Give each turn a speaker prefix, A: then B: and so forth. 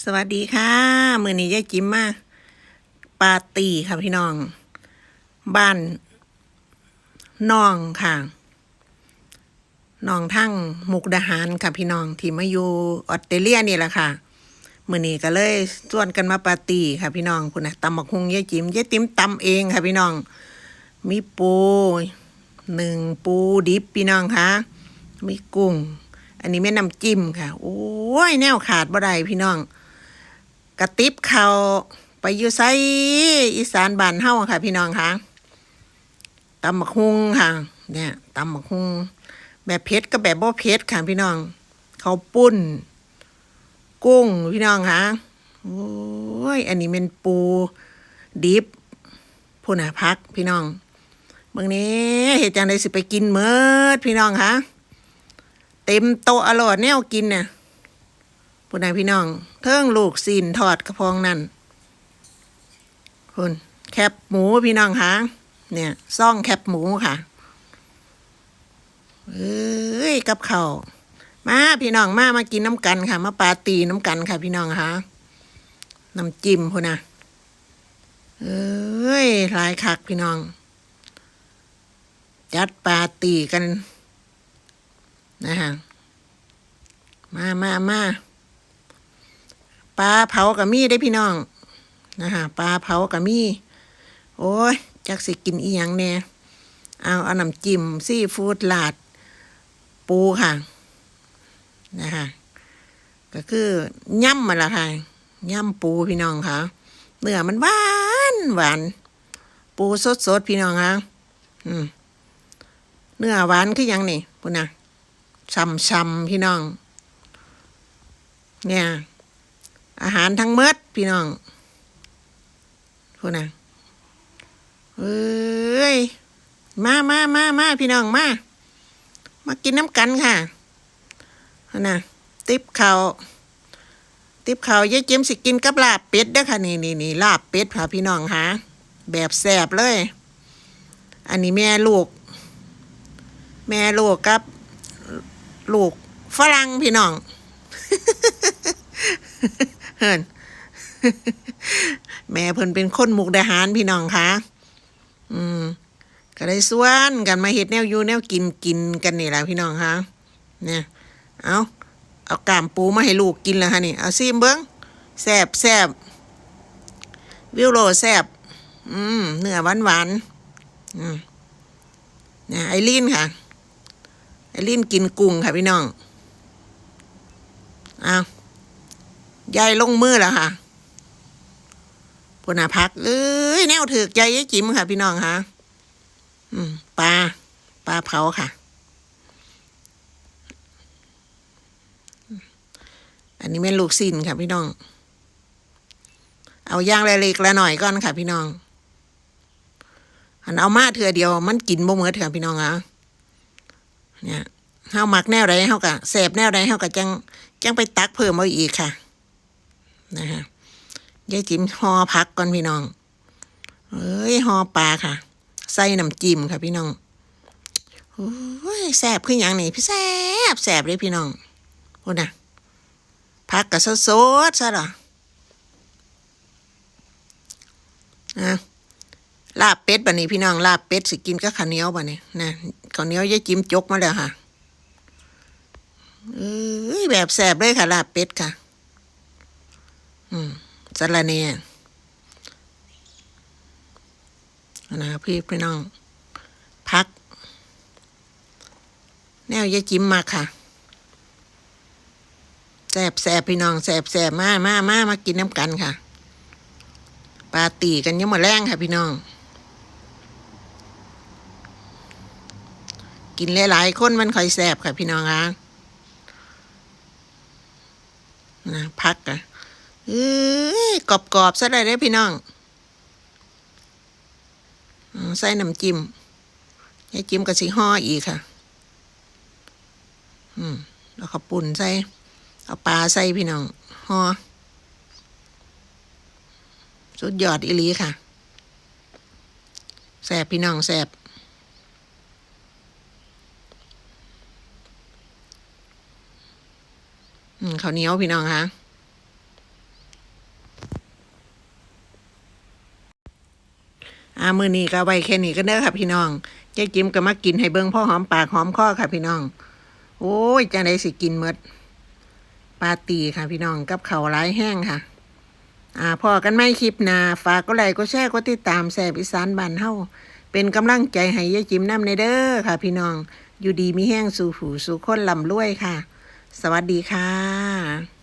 A: สวัสดีค่ะมือนี้ยายจิมมาปาร์ตี้ค่ะพี่น้อง บ้านน้องค่ะน้องทั้งมุกดาหารค่ะพี่น้องที่มาอยู่ออสเตรเลียนี่แหละค่ะมือนี้ก็เลยชวนกันมาปาร์ตี้ค่ะพี่น้องคุณนะตำบักฮุงยายจิมยายจิมตำเองค่ะพี่น้อง มีปูหนึ่งปูดิบพี่น้องค่ะมีกุ้ง อันนี้แม่น้ำจิ้มค่ะ โอ้ยแนวขาดบ่ได้พี่น้อง กระติบเขาไปอยู่ไซอีสานบ้านเฮาค่ะ พี่น้องค่ะตำบักฮุงค่ะ เนี่ยตำบักฮุงแบบเผ็ดก็แบบบ่เผ็ดค่ะ พี่น้องเขาปุ้น กุ้งพี่น้องค่ะโอ้ยอันนี้เป็นปูดิบผู้น่ะพักพี่น้องเบิ่งนี้เหตุจังไดสิไปกินเมิดพี่น้องค่ะเต็มโตอร่อยแนวกินเนี่ย ผู้ใดพี่น้อง เทิงลูกซีนทอดกระพองนั่นคุณแคบหมูพี่น้องคะเนี่ยซ่องแคบหมูค่ะเอ้ยกับเขามาพี่น้องมามากินน้ำกันค่ะ มาปาตีน้ำกันค่ะ พี่น้องคะน้ำจิ้มพุนะเอ้ยลายคักพี่น้อง จัดปาตีกัน นะฮะมามามา ปลาเผากับมีได้พี่น้องนะฮะปลาเผากับมี โอ้ยจักสิกินอีหยังแน่เอาเอาน้ำจิ้มซีฟู้ดลาด ปูค่ะนะฮะก็คือย่ำมาละค่ะย่ำปูพี่น้องค่ะเนื้อมันหวานหวาน ปูสดสดๆพี่น้องค่ะอืมเนื้อหวานคือหยังนี่พุ่นนะช่ำๆพี่น้อง เนี่ย อาหารทั้งเมดพี่น้องพูนะเอ้ย มามามามาพี่น้องมา มากินน้ำกันค่ะนะติบเขาติบเขาวยายเจมสิกินกับลาบเป็ดเด้อค่ะนี่นี่นี่ลาบเป็ดค่ะพี่น้องค่ะแบบแสบเลย อันนี้แม่ลูก แม่ลูกกับ ลูกฝรั่งพี่น้อง เฮินแม่เพิ่นเป็นคนมุกดาหารพี่น้องคะอืม ก็ได้ส่วนกันมาเฮ็ดแนวอยู่แนวกินกินกันนี่แหละพี่น้องคะเนี่ยเอาเอากามปูมาให้ลูกกินแล้วฮะนี่เอาซิมเบิ้งแซบแซบวิวโรแซบอืมเนื้อหวานหวานอืมเนี่ยไอรีนค่ะ ไอลินกินกุ้งค่ะพี่น้องอ้าว ยายลงมือแล้วค่ะพนาพักเอ้ยแนวถือกใจยายจิ๋มค่ะ พี่น้องค่ะอืมปลาปลาเผาค่ะ อันนี้เป็นลูกซินค่ะ พี่น้อง เอาย่างเล็กๆละหน่อยก่อนค่ะ พี่น้อง อันเอามาเถื่อเดียว มันกินบ่เหมือเถื่อพี่น้องอะเนี่ยเฮาหมักแนวใดเฮาก็แสบแนวใดเฮาก็จังจังไปตักเพิ่มเอาอีกค่ะ นะฮะยายจิ๋มห่อผักก่อนพี่น้อง เอ้ยห่อปลาค่ะ ใส่น้ำจิ้มค่ะพี่น้องโอ้ยแสบขึ้นอย่างนี้พี่แสบแสบเลยพี่น้องโอ้นะผักกับสดๆซะหรออะลาบเป็ดบันนี้พี่น้องลาบเป็ดสิกินกับข้าวเหนียวบันนี้นะข้าวเหนียวยายจิ้มจกมาแล้วค่ะเอ้ยแบบแสบเลยค่ะลาบเป็ดค่ะ อืมสะระเนียนะพี่พี่น้อง พัก แนวยายจิ้มมาค่ะแสบแสบพี่น้องแสบแสบมามามามากินน้ำกันค่ะ ปาตีกันยังมาแรงค่ะ พี่น้อง กินหลายๆคนมันค่อยแสบค่ะ พี่น้องคะนะพักอะ เอ้ยกรอบๆซะได้เลยพี่น้องใส่น้ำจิ้มยายจิ้มกับสีห่ออีกค่ะ อืมแล้วข้าวปุ่นใส่ เอาปลาใส่พี่น้องห่อสุดยอดอีลีค่ะแสบพี่น้องแสบอืมข้าวเหนียวพี่น้องคะ อามือนี้ก็ไว้แค่นี้ก็เด้อค่ะพี่น้องยายจิ๋มก็มากินให้เบิ่งพ่อหอมปากหอมคอค่ะพี่น้อง โอ้ยจังไดสิกินหมดปาตีค่ะพี่น้องกับเขาวหลายแห้งค่ะ อ่าพอกันไม่คลิปนาฝากก็ไลค์ก็แชร์ก็ติดตามแซ่บอีสานบ้านเฮาเป็นกำลังใจให้ยายจิ๋มน้ำในเด้อค่ะ พี่น้อง อยู่ดีมีแห้งสู่หูสู่คนลำรวยค่ะ สวัสดีค่ะ